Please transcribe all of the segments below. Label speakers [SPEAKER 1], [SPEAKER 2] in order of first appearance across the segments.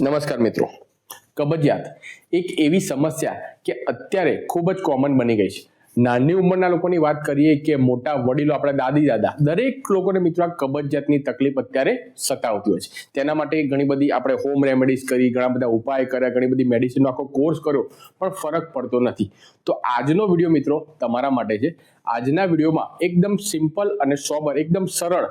[SPEAKER 1] નમસ્કાર મિત્રો. કબજિયાત. એક એવી સમસ્યા કે અત્યારે ખૂબ જ કોમન બની ગઈ છે. નાની ઉંમરના લોકોની વાત કરીએ કે મોટા વડીલો આપણા દાદી, દાદા, દરેક લોકોને મિત્રો આ કબજિયાતની તકલીફ અત્યારે સતાવતી હોય છે. તેના માટે ઘણી બધી આપણે હોમ રેમેડીઝ કરી, ઘણા બધા ઉપાય કર્યા, ઘણી બધી મેડિસિનનો આખો કોર્સ કર્યો, પણ ફરક પડતો નથી. તો આજનો વીડિયો મિત્રો તમારા માટે છે. આજના વિડીયોમાં એકદમ સિમ્પલ અને સોબર એકદમ સરળ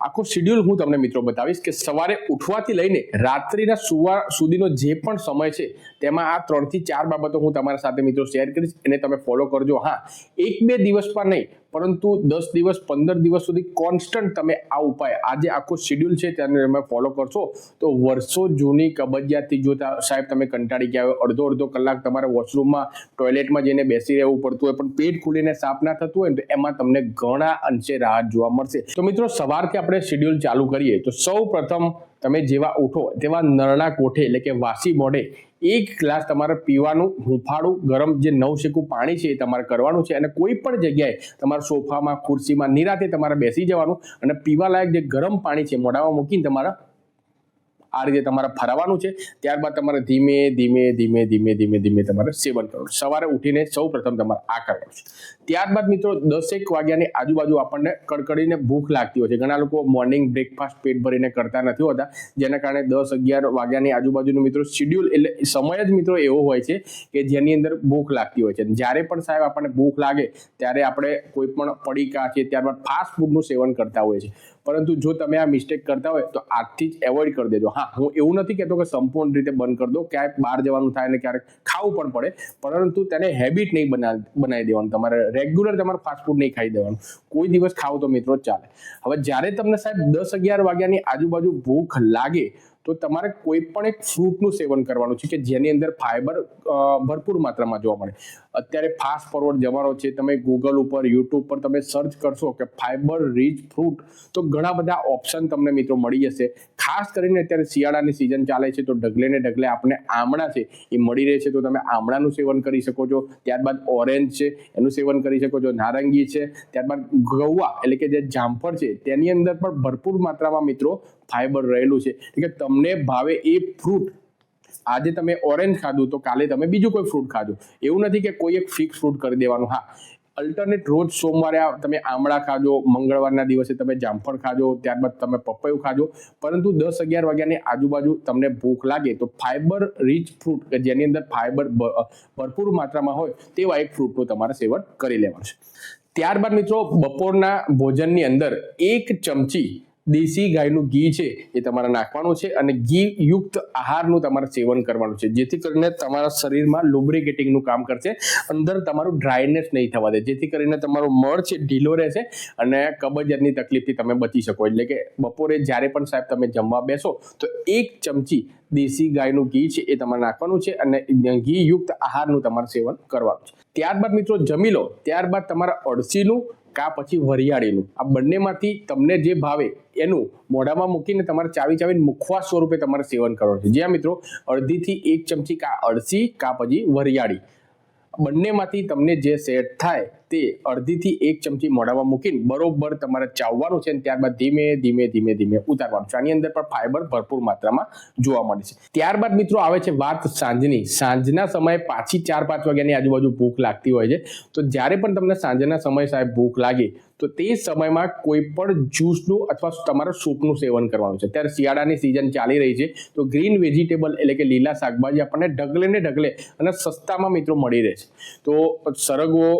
[SPEAKER 1] આખો શેડ્યુલ હું તમને મિત્રો બતાવીશ કે સવારે ઉઠવાથી લઈને રાત્રિના સુવા સુધીનો જે પણ સમય છે, તેમાં આ ત્રણથી ચાર બાબતો હું તમારા સાથે મિત્રો શેર કરીશ. એને તમે ફોલો કરજો. હા, એક બે દિવસમાં નહીં પરંતુ દસ દિવસ, પંદર દિવસ સુધી કોન્સ્ટન્ટ તમે આ ઉપાય આ જે આખો શેડ્યુલ છે તેને તમે ફોલો કરશો, તો વર્ષો જૂની કબજિયાતથી જો સાહેબ તમે કંટાળી ગયા હોય, અડધો અડધો કલાક તમારે વોશરૂમમાં ટોયલેટમાં જઈને બેસી રહેવું પડતું હોય, પણ પેટ ખુલીને સાફ ના થતું હોય તો એમાં તમને ઘણા અંશે રાહત જોવા મળશે. તો મિત્રો, સવારથી આપણે શેડ્યુલ ચાલુ કરીએ, તો સૌ પ્રથમ તમે જેવા ઉઠો તેવા નરણા કોઠે એટલે કે વાસી મોઢે એક ગ્લાસ તમારે પીવાનું, હુંફાળું, ગરમ જે નવશેકું પાણી છે એ તમારે કરવાનું છે અને કોઈ પણ જગ્યાએ તમારા સોફામાં, ખુરશીમાં, નિરાતે તમારે બેસી જવાનું અને પીવાલાયક જે ગરમ પાણી છે મોઢામાં મૂકીને તમારા આ રીતે તમારે ફરાવાનું છે. ત્યારબાદ તમારે ધીમે ધીમે ધીમે ધીમે ધીમે ધીમે તમારે સેવન કરવાનું સવારે ઉઠીને સૌ પ્રથમ તમારે આ કરવાનું છે. ત્યારબાદ મિત્રો દસેક વાગ્યાની આજુબાજુ આપણને કડકડીને ભૂખ લાગતી હોય છે. ઘણા લોકો મોર્નિંગ બ્રેકફાસ્ટ પેટ ભરીને કરતા નથી હોતા. જેના કારણે દસ અગિયાર વાગ્યાની આજુબાજુનું મિત્રો શિડ્યુલ એટલે સમય જ મિત્રો એવો હોય છે કે જેની અંદર ભૂખ લાગતી હોય છે. જ્યારે પણ સાહેબ આપણને ભૂખ લાગે, ત્યારે આપણે કોઈ પણ પડીકા છે, ત્યારબાદ ફાસ્ટ ફૂડનું સેવન કરતા હોય છે પરંતુ જો તમે આ મિસ્ટેક કરતા હોય તો આજથી જ એવોઇડ કરી દેજો. હા, હું એવું નથી કહેતો કે સંપૂર્ણ રીતે બંધ કરી દો. ક્યારેક બહાર જવાનું થાય ને ક્યારેક ખાવું પણ પડે. પરંતુ તેને હેબિટ નહીં બના, બનાવી દેવાનું. તમારે રેગ્યુલર તમારે ફાસ્ટફૂડ નહીં ખાઈ દેવાનું. કોઈ દિવસ ખાવ તો મિત્રો ચાલે. હવે જ્યારે તમને સાહેબ દસ અગિયાર વાગ્યાની આજુબાજુ ભૂખ લાગે તો તમારે કોઈ પણ એક ફ્રૂટનું સેવન કરવાનું છે કે જેની અંદર ફાઈબર ભરપૂર માત્રામાં જોવા મળે. અત્યારે ફાસ્ટ ફોરવર્ડ જમાનો છે, તમે ગૂગલ ઉપર યુટ્યુબ પર તમે સર્ચ કરશો કે ફાઈબર રીચ ફ્રૂટ તો ઘણા બધા ઓપ્શન તમને મિત્રો મળી જશે. ખાસ કરીને અત્યારે શિયાળાની સિઝન ચાલે છે, તો ઢગલે ને ઢગલે આપણે આમળા છે, એ મળી રહે છે, તો તમે આમળાનું સેવન કરી શકો છો. ત્યારબાદ ઓરેન્જ છે, એનું સેવન કરી શકો છો. નારંગી છે, ત્યારબાદ ગૌવા, એટલે કે જે જામફળ છે, તેની અંદર પણ ભરપૂર માત્રામાં મિત્રો ફાઈબર રહેલું છે. કે તમને ભાવે એ ફ્રૂટ આજે તમે ઓરેન્જ ખાધું તો કાલે તમે બીજું કોઈ ફ્રૂટ ખાધું. એવું નથી કે કોઈ એક ફિક્સ ફ્રૂટ કરી દેવાનું. હા અલ્ટરનેટ રોજ સોમવારે તમે આમળા ખાજો, મંગળવારના દિવસે તમે જામફળ ખાજો, ત્યારબાદ તમે પપૈયું ખાજો. પરંતુ દસ અગિયાર વાગ્યાની આજુબાજુ તમને ભૂખ લાગે તો ફાઈબર રીચ ફ્રૂટ કે જેની અંદર ફાઈબર ભરપૂર માત્રામાં હોય તેવા એક ફ્રૂટનું તમારે સેવન કરી લેવાનું છે. ત્યારબાદ મિત્રો બપોરના ભોજનની અંદર એક ચમચી દેશી ગાયનું ઘી છે એ તમારે નાખવાનું છે અને ઘી યુક્ત આહારનું તમારે સેવન કરવાનું છે. જેથી કરીને તમારા શરીરમાં લુબ્રિકેટિંગનું કામ કરશે. અંદર તમારું ડ્રાયનેસ નહીં થવા દે. જેથી કરીને તમારું મળ છે ઢીલો રહેશે અને કબજિયાતની તકલીફથી તમે બચી શકો. એટલે કે બપોરે જ્યારે પણ સાહેબ તમે જમવા બેસો તો એક ચમચી દેશી ગાયનું ઘી છે એ તમારે નાખવાનું છે અને ઘી યુક્ત આહારનું તમારે સેવન કરવાનું છે. ત્યારબાદ મિત્રો જમી લો. ત્યારબાદ તમારા અળસીનું કા પછી વરિયાળીનું. આ બંનેમાંથી તમને જે ભાવે એનું મોઢામાં મૂકીને તમારે ચાવી ચાવીને મુખવા સ્વરૂપે તમારે સેવન કરવાનું છે. જ્યાં મિત્રો અડધીથી એક ચમચી કા અળસી, કા પછી વરિયાળી. બંનેમાંથી તમને જે સેટ થાય તે અડધીથી એક ચમચી મોઢામાં મૂકીને બરોબર તમારે ચાવવાનું છે અને ત્યારબાદ ધીમે ધીમે ધીમે ધીમે ઉતારવાનું છે. આની અંદર પણ ફાઈબર ભરપૂર માત્રામાં જોવા મળે છે. ત્યારબાદ મિત્રો આવે છે વાત સાંજની. સાંજના સમયે પાછી ચાર, પાંચ વાગ્યાની આજુબાજુ ભૂખ લાગતી હોય છે. તો જ્યારે પણ તમને સાંજના સમયે સાહેબ ભૂખ લાગે, તો તે સમયમાં કોઈ પણ જ્યુસનું અથવા તમારા સૂપનું સેવન કરવાનું છે. ત્યારે શિયાળાની સિઝન ચાલી રહી છે. તો ગ્રીન વેજીટેબલ એટલે કે લીલા શાકભાજી આપણને ઢગલે ને ઢગલે અને સસ્તામાં મિત્રો મળી રહે છે. તો સરગવો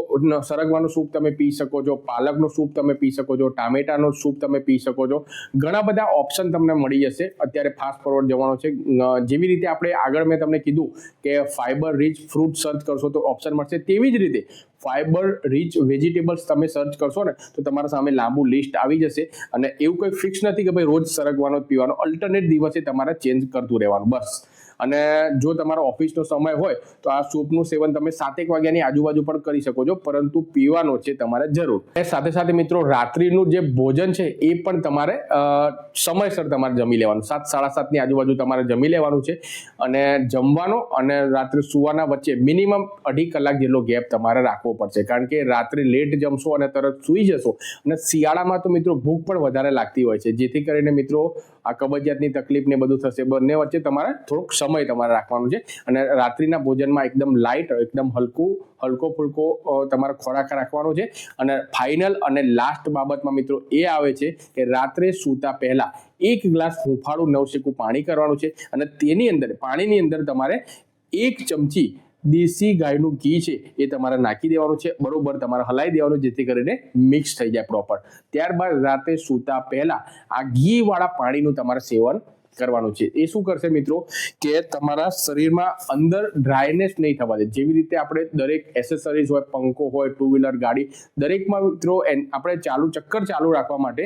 [SPEAKER 1] સરગવાનું સૂપ તમે પી શકો છો, પાલકનો સૂપ તમે પી શકો છો, ટામેટાનો સૂપ તમે પી શકો છો. ઘણા બધા ઓપ્શન તમને મળી જશે. અત્યારે ફાસ્ટ ફોરવર્ડ જવાનો છે. જેવી રીતે આપણે આગળ મેં તમને કીધું કે ફાઈબર રીચ ફ્રૂટ સર્ચ કરશો તો ઓપ્શન મળશે. તેવી જ રીતે ફાઈબર રીચ વેજીટેબલ્સ તમે સર્ચ કરશો ને, તો તમારા સામે લાંબુ લિસ્ટ આવી જશે. અને એવું કોઈ ફિક્સ નથી કે ભાઈ રોજ સરગવાનો જ પીવાનો. અલ્ટરનેટ દિવસે તમારે ચેન્જ કરતું રહેવાનું. બસ. અને જો તમારો ઓફિસનો સમય હોય, તો આ સૂપનું સેવન તમે સાતેક વાગ્યાની આજુબાજુ પણ કરી શકો છો, પરંતુ પીવાનો છે તમારે જરૂર. એ સાથે સાથે મિત્રો, રાત્રિનું જે ભોજન છે, એ પણ તમારે સમયસર તમારે જમી લેવાનું. સાત, સાડા સાતની આજુબાજુ તમારે જમી લેવાનું છે અને જમવાનો અને રાત્રે સુવાના વચ્ચે મિનિમમ અઢી કલાક જેટલો ગેપ તમારે રાખવો પડશે. કારણ કે રાત્રે લેટ જમશો અને તરત સૂઈ જશો. અને શિયાળામાં તો મિત્રો ભૂખ પણ વધારે લાગતી હોય છે. જેથી કરીને મિત્રો આ કબજિયાતની તકલીફ ને બધું થશે. બંને વચ્ચે તમારે થોડોક સમય તમારે રાખવાનો છે. અને રાત્રિના ભોજનમાં એકદમ લાઇટ એકદમ હલકું, હલકો ફુલકો તમારે ખોરાક રાખવાનો છે. અને ફાઇનલ અને લાસ્ટ બાબતમાં મિત્રો એ આવે છે કે રાત્રે સૂતા પહેલા એક ગ્લાસ હુંફાળું નવશેકું પાણી કરવાનું છે. અને તેની અંદર, પાણીની અંદર તમારે એક ચમચી દેશી ગાયનું ઘી છે એ તમારે નાખી દેવાનું છે. બરોબર, તમારે હલાવી દેવાનું જેથી કરીને મિક્સ થઈ જાય પ્રોપર ત્યારબાદ રાતે સૂતા પહેલા આ ઘી વાળા પાણીનું તમારે સેવન કરવાનું છે. એ શું કરશે મિત્રો? કે તમારા શરીરમાં અંદર ડ્રાયનેસ નહીં થવા દે. જેવી રીતે આપણે દરેક એસેસરીઝ હોય, પંખો હોય ટુ વ્હીલર ગાડી, દરેકમાં મિત્રો આપણે ચાલુ ચક્કર ચાલુ રાખવા માટે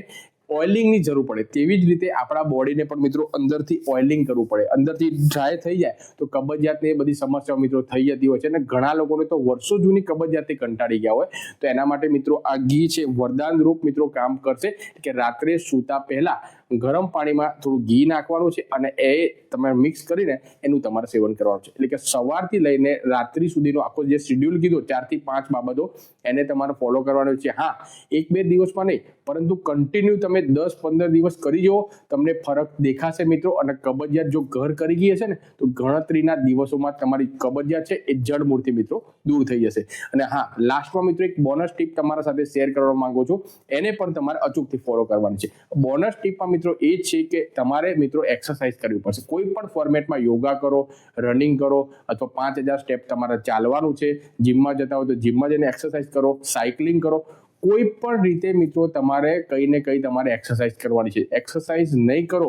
[SPEAKER 1] ઓઇલિંગની જરૂર પડે. તેવી જ રીતે આપણા બોડીને પણ મિત્રો અંદરથી ઓઇલિંગ કરવું પડે. અંદરથી ડ્રાય થઈ જાય તો કબજિયાતની એ બધી સમસ્યાઓ મિત્રો થઈ જતી હોય છે અને ઘણા લોકોને તો વર્ષો જૂની કબજિયાતથી કંટાળી ગયા હોય. તો એના માટે મિત્રો આ ઘી છે, વરદાન રૂપ મિત્રો કામ કરશે કે રાત્રે સૂતા પહેલા ગરમ પાણીમાં થોડું ઘી નાખવાનું છે અને એ તમે મિક્સ કરીને એનું તમારે સેવન કરવાનું છે. એટલે કે સવારથી લઈને રાત્રિ સુધીનો આખો જે શેડ્યુલ કીધો ચારથી પાંચ બાબતો એને તમારે ફોલો કરવાનો છે. હા, એક બે દિવસમાં નહીં, પરંતુ કન્ટિન્યુ તમે દસ પંદર દિવસ કરી જુઓ, તમને ફરક દેખાશે મિત્રો. અને કબજિયાત જો ઘર કરી ગઈ હશે ને, તો ગણતરીના દિવસોમાં તમારી કબજિયાત છે એ જડમૂળથી મિત્રો દૂર થઈ જશે. અને હા લાસ્ટમાં મિત્રો એક બોનસ ટીપ તમારા સાથે શેર કરવા માંગુ છું. એને પણ તમારે અચૂકથી ફોલો કરવાની છે. બોનસ ટીપમાં મિત્રો, એ જ છે કે તમારે મિત્રો એક્સરસાઇઝ કરવી પડશે. કોઈ પણ ફોર્મેટમાં યોગા કરો રનિંગ કરો અથવા પાંચ હજાર સ્ટેપ તમારે ચાલવાનું છે જીમમાં જતા હોય તો જીમમાં જઈને એક્સરસાઇઝ કરો સાયકલિંગ કરો. કોઈ પણ રીતે મિત્રો તમારે કંઈ ને કંઈ તમારે એક્સરસાઇઝ કરવાની છે. એક્સરસાઇઝ નહીં કરો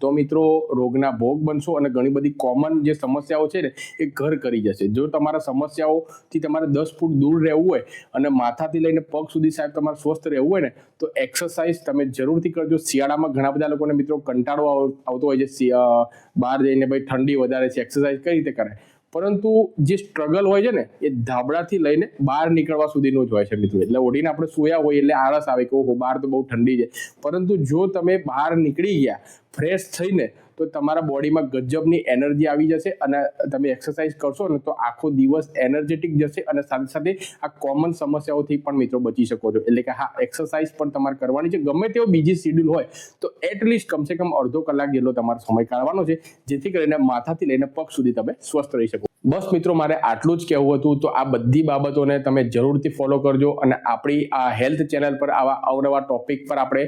[SPEAKER 1] તો મિત્રો, રોગના ભોગ બનશો અને ઘણી બધી કોમન જે સમસ્યાઓ છે ને, એ ઘર કરી જશે. જો તમારા સમસ્યાઓથી તમારે દસ ફૂટ દૂર રહેવું હોય અને માથાથી લઈને પગ સુધી સાહેબ તમારે સ્વસ્થ રહેવું હોય ને, તો એક્સરસાઇઝ તમે જરૂરથી કરજો. શિયાળામાં ઘણા બધા લોકોને મિત્રો કંટાળો આવ- આવતો હોય છે. બહાર જઈને ભાઈ ઠંડી વધારે છે એક્સરસાઇઝ કઈ રીતે કરે? પરંતુ જે સ્ટ્રગલ હોય છે ને, એ ધાબળાથી લઈને બહાર નીકળવા સુધીનો જ હોય છે મિત્રો. એટલે ઓઢીને આપણે સોયા હોય એટલે આળસ આવે કે ઓહો, બહાર તો બહુ ઠંડી છે. પરંતુ જો તમે બહાર નીકળી ગયા ફ્રેશ થઈને તો તમારા બોડીમાં ગજબની એનર્જી આવી જશે અને તમે એક્સરસાઇઝ કરશો ને તો આખો દિવસ એનર્જેટિક જશે અને સાથે સાથે આ કોમન સમસ્યાઓથી પણ મિત્રો બચી શકો છો. એટલે કે હા એક્સરસાઇઝ પણ તમારે કરવાની છે. ગમે તેવો બીજી શેડ્યુલ હોય તો એટલીસ્ટ કમસે કમ અડધો કલાક જેટલો તમારો સમય કાઢવાનો છે, જેથી કરીને માથાથી લઈને પગ સુધી તમે સ્વસ્થ રહી શકો બસ મિત્રો, મારે આટલું જ કહેવું હતું. તો આ બધી બાબતોને તમે જરૂરથી ફોલો કરજો અને આપણી આ હેલ્થ ચેનલ પર આવા અવનવા ટોપિક પર આપણે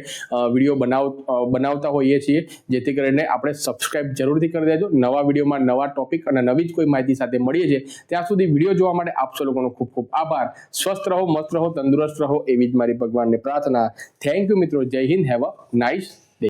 [SPEAKER 1] વીડિયો બનાવ બનાવતા હોઈએ છીએ. જેથી કરીને આપણે સબસ્ક્રાઇબ જરૂરથી કરી દેજો. નવા વિડીયોમાં નવા ટોપિક અને નવી જ કોઈ માહિતી સાથે મળીએ છીએ. ત્યાં સુધી વીડિયો જોવા માટે આપ સૌ લોકોનો ખૂબ ખૂબ આભાર. સ્વસ્થ રહો, મસ્ત રહો, તંદુરસ્ત રહો એવી જ મારી ભગવાનને પ્રાર્થના. થેન્ક યુ મિત્રો. જય હિન્દ. Have a nice